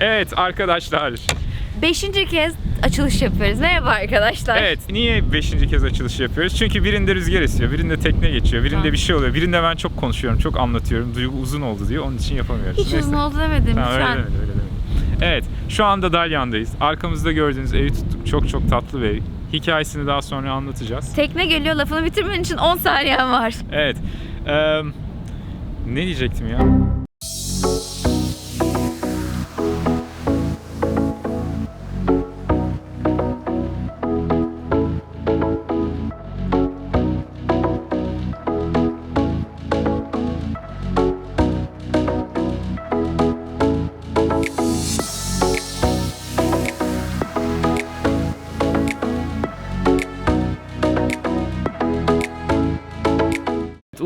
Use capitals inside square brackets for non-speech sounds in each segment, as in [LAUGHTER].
Evet arkadaşlar. Beşinci kez açılış yapıyoruz. Merhaba arkadaşlar. Evet niye 5. kez açılış yapıyoruz? Çünkü birinde rüzgar esiyor, birinde tekne geçiyor, birinde Tamam. bir şey oluyor. Birinde ben çok konuşuyorum, çok anlatıyorum. Duygu uzun oldu diyor. Onun için yapamıyoruz. Hiç Neyse. uzun oldu demedim Tamam, öyle lütfen. demedim, öyle demedim. Evet, şu anda Dalyan'dayız. Arkamızda gördüğünüz evi tuttuk. Çok çok tatlı bir ev. Hikayesini daha sonra anlatacağız. Tekne geliyor lafını bitirmen için 10 saniyen var. Evet. eee, ne diyecektim ya?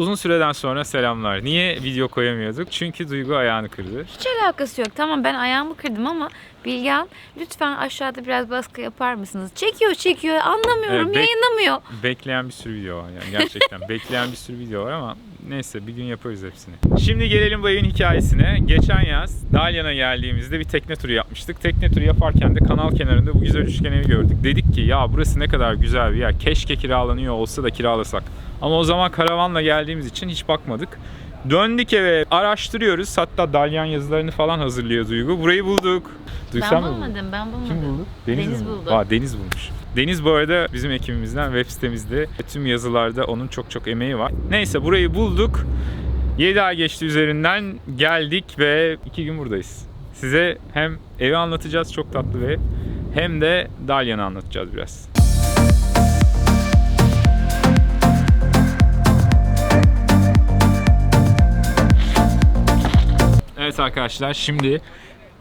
Uzun süreden sonra selamlar. Niye video koyamıyorduk? Çünkü Duygu ayağını kırdı. Hiç alakası yok. Tamam ben ayağımı kırdım ama Bilgehan lütfen aşağıda biraz baskı yapar mısınız? Çekiyor çekiyor anlamıyorum Evet, bek- yayınlamıyor. Bekleyen bir sürü video var yani gerçekten. [LAUGHS] bekleyen bir sürü video var ama neyse bir gün yaparız hepsini. Şimdi gelelim bu evin hikayesine. Geçen yaz Dalyan'a geldiğimizde bir tekne turu yapmıştık. Tekne turu yaparken de kanal kenarında bu güzel üçgen evi gördük. Dedik ki ya burası ne kadar güzel bir yer. Keşke kiralanıyor olsa da kiralasak. Ama o zaman karavanla geldiğimiz için hiç bakmadık. Döndük eve araştırıyoruz. Hatta Dalyan yazılarını falan hazırlıyor Duygu. Burayı bulduk. Duygu sen Ben mi buldun? bulmadım ben bulmadım. Kim buldu? Deniz mi buldu. Aa, Deniz bulmuş. Deniz bu arada bizim ekibimizden web sitemizde tüm yazılarda onun çok çok emeği var. Neyse burayı bulduk. 7 ay geçti üzerinden geldik ve 2 gün buradayız. Size hem evi anlatacağız çok tatlı ev hem de Dalyan'ı anlatacağız biraz. Evet arkadaşlar şimdi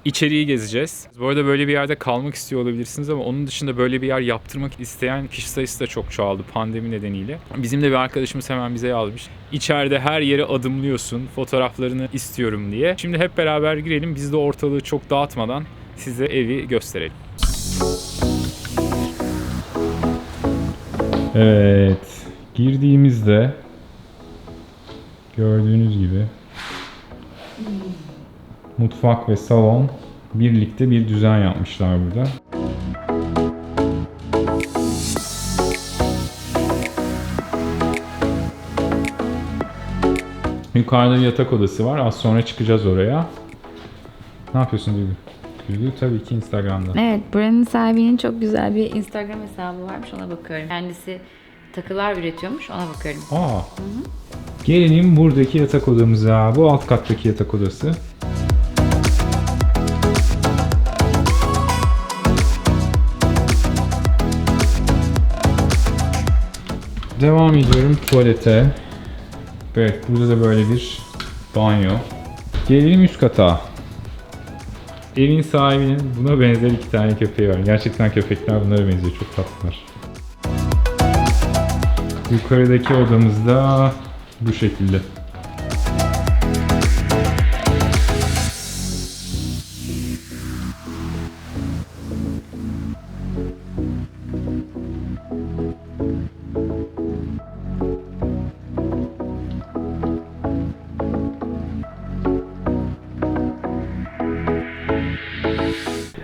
içeriği gezeceğiz. Bu arada böyle bir yerde kalmak istiyor olabilirsiniz ama onun dışında böyle bir yer yaptırmak isteyen kişi sayısı da çok çoğaldı pandemi nedeniyle. Bizim de bir arkadaşımız hemen bize yazmış. İçeride her yere adımlıyorsun, fotoğraflarını istiyorum diye. Şimdi hep beraber girelim. Biz de ortalığı çok dağıtmadan size evi gösterelim. Evet, girdiğimizde gördüğünüz gibi mutfak ve salon birlikte bir düzen yapmışlar burada. Yukarıda bir yatak odası var. Az sonra çıkacağız oraya. Ne yapıyorsun Duygu? Duygu tabii ki Instagram'da. Evet buranın sahibinin çok güzel bir Instagram hesabı varmış ona bakıyorum. Kendisi takılar üretiyormuş ona bakıyorum. Aa. Gelelim buradaki yatak odamıza. Bu alt kattaki yatak odası. Devam ediyorum tuvalete. Evet burada da böyle bir banyo. Gelelim üst kata. Evin sahibinin buna benzer iki tane köpeği var. Gerçekten köpekler bunlara benziyor. Çok tatlılar. Yukarıdaki odamızda bu şekilde.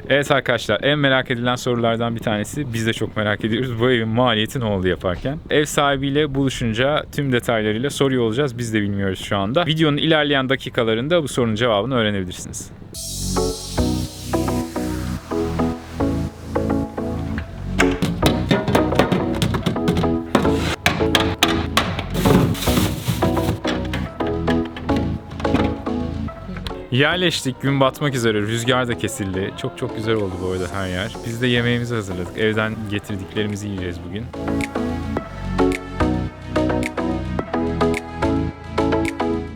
Evet arkadaşlar en merak edilen sorulardan bir tanesi biz de çok merak ediyoruz. Bu evin maliyeti ne oldu yaparken? Ev sahibiyle buluşunca tüm detaylarıyla soruyor olacağız. Biz de bilmiyoruz şu anda. Videonun ilerleyen dakikalarında bu sorunun cevabını öğrenebilirsiniz. Yerleştik, gün batmak üzere, rüzgar da kesildi. Çok çok güzel oldu bu arada her yer. Biz de yemeğimizi hazırladık. Evden getirdiklerimizi yiyeceğiz bugün.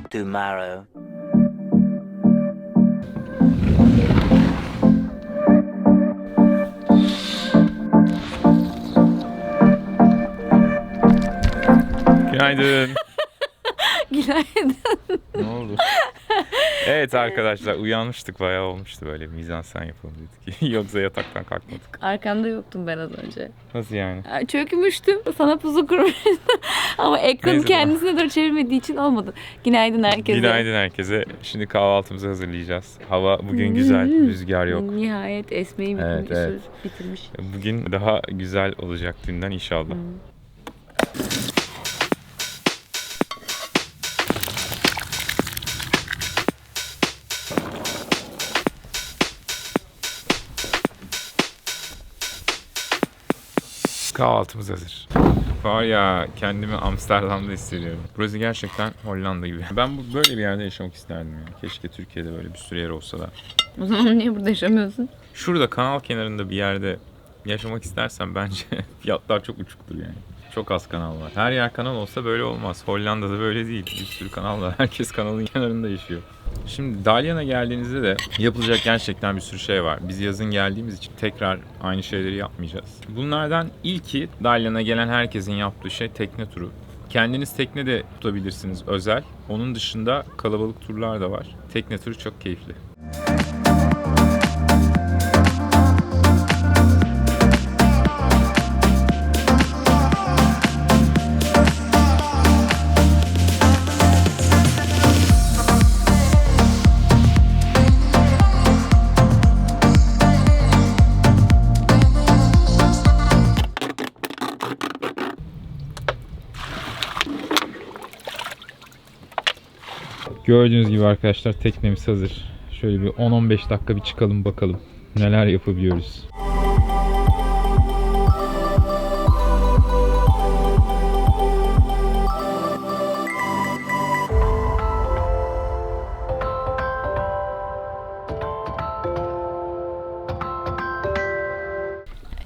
tomorrow. Günaydın. [LAUGHS] Günaydın. Evet arkadaşlar uyanmıştık bayağı olmuştu böyle mizansen yapalım dedik. [LAUGHS] Yoksa yataktan kalkmadık. Arkanda yoktum ben az önce. Nasıl yani? Çökmüştüm. Sana pusu kurmuştum. [LAUGHS] Ama ekranı Neyse, kendisine doğru çevirmediği için olmadı. Günaydın herkese. Günaydın herkese. Şimdi kahvaltımızı hazırlayacağız. Hava bugün güzel, rüzgar yok. Nihayet esmeyi Evet, bitmiş. evet. bitirmiş. Bugün daha güzel olacak dünden inşallah. Kahvaltımız hazır. Var ya kendimi Amsterdam'da hissediyorum. Burası gerçekten Hollanda gibi. Ben bu böyle bir yerde yaşamak isterdim ya. Keşke Türkiye'de böyle bir sürü yer olsa da. O zaman niye burada yaşamıyorsun? Şurada kanal kenarında bir yerde yaşamak istersen bence [LAUGHS] fiyatlar çok uçuktur yani. Çok az kanal var. Her yer kanal olsa böyle olmaz. Hollanda'da böyle değil. Bir sürü kanal var. [LAUGHS] Herkes kanalın kenarında yaşıyor. Şimdi Dalyan'a geldiğinizde de yapılacak gerçekten bir sürü şey var. Biz yazın geldiğimiz için tekrar aynı şeyleri yapmayacağız. Bunlardan ilki Dalyan'a gelen herkesin yaptığı şey tekne turu. Kendiniz tekne de tutabilirsiniz özel. Onun dışında kalabalık turlar da var. Tekne turu çok keyifli. Gördüğünüz gibi arkadaşlar teknemiz hazır. Şöyle bir 10-15 dakika bir çıkalım bakalım neler yapabiliyoruz.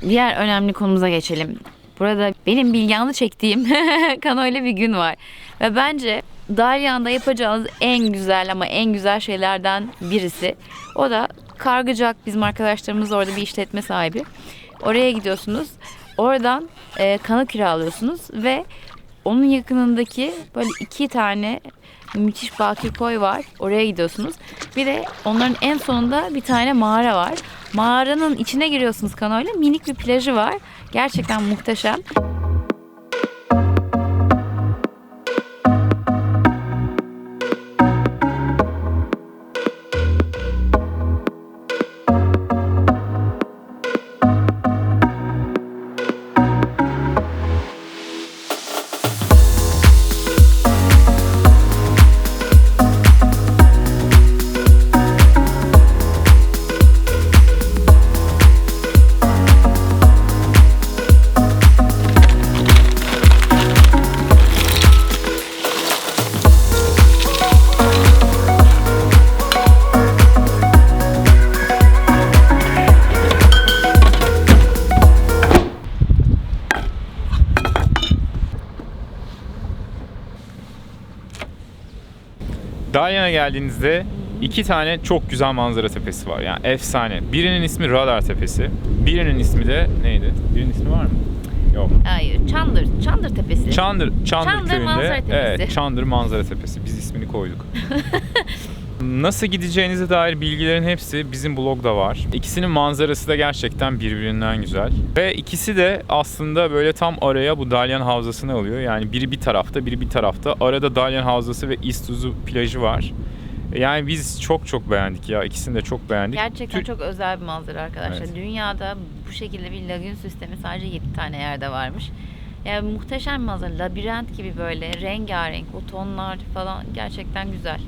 Diğer önemli konumuza geçelim. Burada benim bilganlı çektiğim [LAUGHS] kanoyla bir gün var. Ve bence Dalyan'da yapacağınız en güzel ama en güzel şeylerden birisi. O da Kargıcak bizim arkadaşlarımız orada bir işletme sahibi. Oraya gidiyorsunuz. Oradan e, kanı kiralıyorsunuz ve onun yakınındaki böyle iki tane müthiş baki koy var. Oraya gidiyorsunuz. Bir de onların en sonunda bir tane mağara var. Mağaranın içine giriyorsunuz kanoyla. Minik bir plajı var. Gerçekten muhteşem. Dalyan'a geldiğinizde iki tane çok güzel manzara tepesi var. Yani efsane. Birinin ismi Radar Tepesi. Birinin ismi de neydi? Birinin ismi var mı? Yok. Hayır, Çandır, Çandır Tepesi. Çandır, Çandır, Çandır köyünde. Manzara Tepesi. Evet, Çandır Manzara Tepesi. Biz ismini koyduk. [LAUGHS] Nasıl gideceğinize dair bilgilerin hepsi bizim blogda var. İkisinin manzarası da gerçekten birbirinden güzel. Ve ikisi de aslında böyle tam araya bu Dalyan Havzası'nı alıyor. Yani biri bir tarafta, biri bir tarafta. Arada Dalyan Havzası ve İstuzu plajı var. Yani biz çok çok beğendik ya. İkisini de çok beğendik. Gerçekten Tür- çok özel bir manzara arkadaşlar. Evet. Dünyada bu şekilde bir lagün sistemi sadece 7 tane yerde varmış. Yani muhteşem manzara. Labirent gibi böyle rengarenk o tonlar falan gerçekten güzel.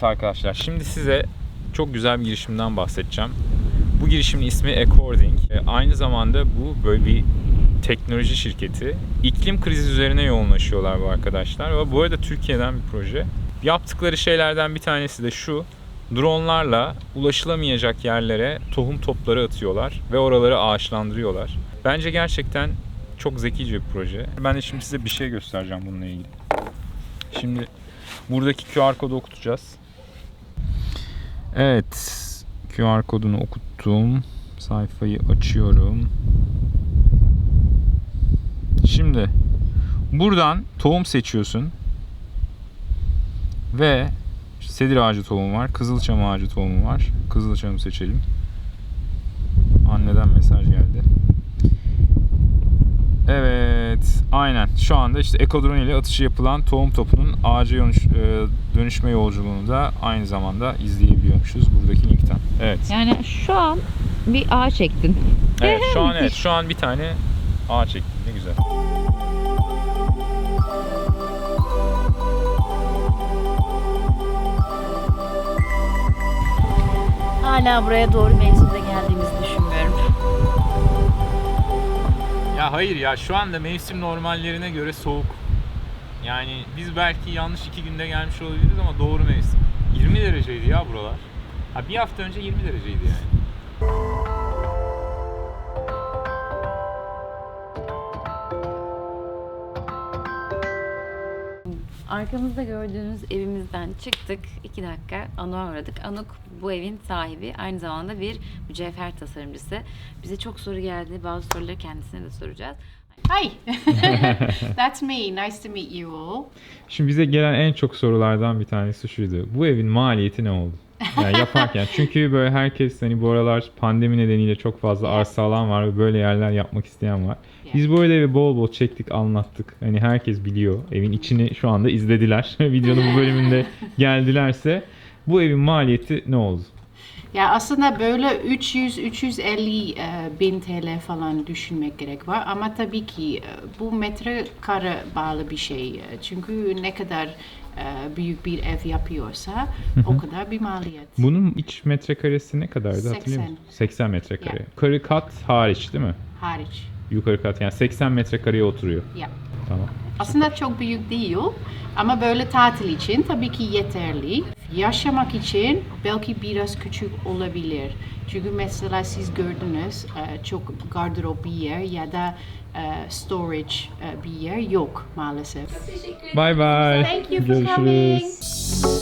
Evet arkadaşlar şimdi size çok güzel bir girişimden bahsedeceğim. Bu girişimin ismi According. E, Aynı zamanda bu böyle bir teknoloji şirketi. İklim krizi üzerine yoğunlaşıyorlar bu arkadaşlar. Ve bu arada Türkiye'den bir proje. Yaptıkları şeylerden bir tanesi de şu. dronlarla ulaşılamayacak yerlere tohum topları atıyorlar ve oraları ağaçlandırıyorlar. Bence gerçekten çok zekice bir proje. Ben de şimdi size bir şey göstereceğim bununla ilgili. Şimdi buradaki QR kodu okutacağız. Evet, QR kodunu okuttum. Sayfayı açıyorum. Şimdi buradan tohum seçiyorsun. Ve sedir ağacı tohumu var, kızılçam ağacı tohumu var. Kızılçamı seçelim. Anneden mesaj geldi. Evet, aynen. Şu anda işte ekodron ile atışı yapılan tohum topunun ağaca dönüş- e, dönüşme yolculuğunu da aynı zamanda izleyebiliyormuşuz buradaki linkten. Evet. Yani şu an bir ağaç çektin. Evet, şu an evet, [LAUGHS] şu an bir tane ağaç ektim. Ne güzel. Hala buraya doğru mevsimde geldiğimizi düşünmüyorum. Ya hayır ya şu anda mevsim normallerine göre soğuk. Yani biz belki yanlış iki günde gelmiş olabiliriz ama doğru mevsim. 20 dereceydi ya buralar. Ha bir hafta önce 20 dereceydi yani. Arkamızda gördüğünüz evimizden çıktık. iki dakika Anuk'a uğradık. Anuk bu evin sahibi. Aynı zamanda bir mücevher tasarımcısı. Bize çok soru geldi. Bazı soruları kendisine de soracağız. Hi, [LAUGHS] that's me. Nice to meet you all. Şimdi bize gelen en çok sorulardan bir tanesi şuydu. Bu evin maliyeti ne oldu? Yani yaparken. Çünkü böyle herkes hani bu aralar pandemi nedeniyle çok fazla arsa alan var ve böyle yerler yapmak isteyen var. Biz böyle evi bol bol çektik, anlattık. Hani herkes biliyor. Evin içini şu anda izlediler. [LAUGHS] Videonun bu bölümünde [LAUGHS] geldilerse bu evin maliyeti ne oldu? Ya aslında böyle 300-350 e, bin TL falan düşünmek gerek var. Ama tabii ki e, bu metrekare bağlı bir şey. E, Çünkü ne kadar büyük bir ev yapıyorsa o kadar bir maliyet. Bunun iç metrekaresi ne kadardı hatırlıyor 80. musun? 80 metrekare. Ya. Yukarı kat hariç değil mi? Hariç. Yukarı kat yani 80 metrekareye oturuyor. Ya. Tamam. Aslında çok büyük değil ama böyle tatil için tabii ki yeterli. Yaşamak için belki biraz küçük olabilir. Çünkü mesela siz gördünüz e, çok gardırop bir yer ya da e, storage e, bir yer yok maalesef. Bye bye. Thank you for Görüşürüz. coming.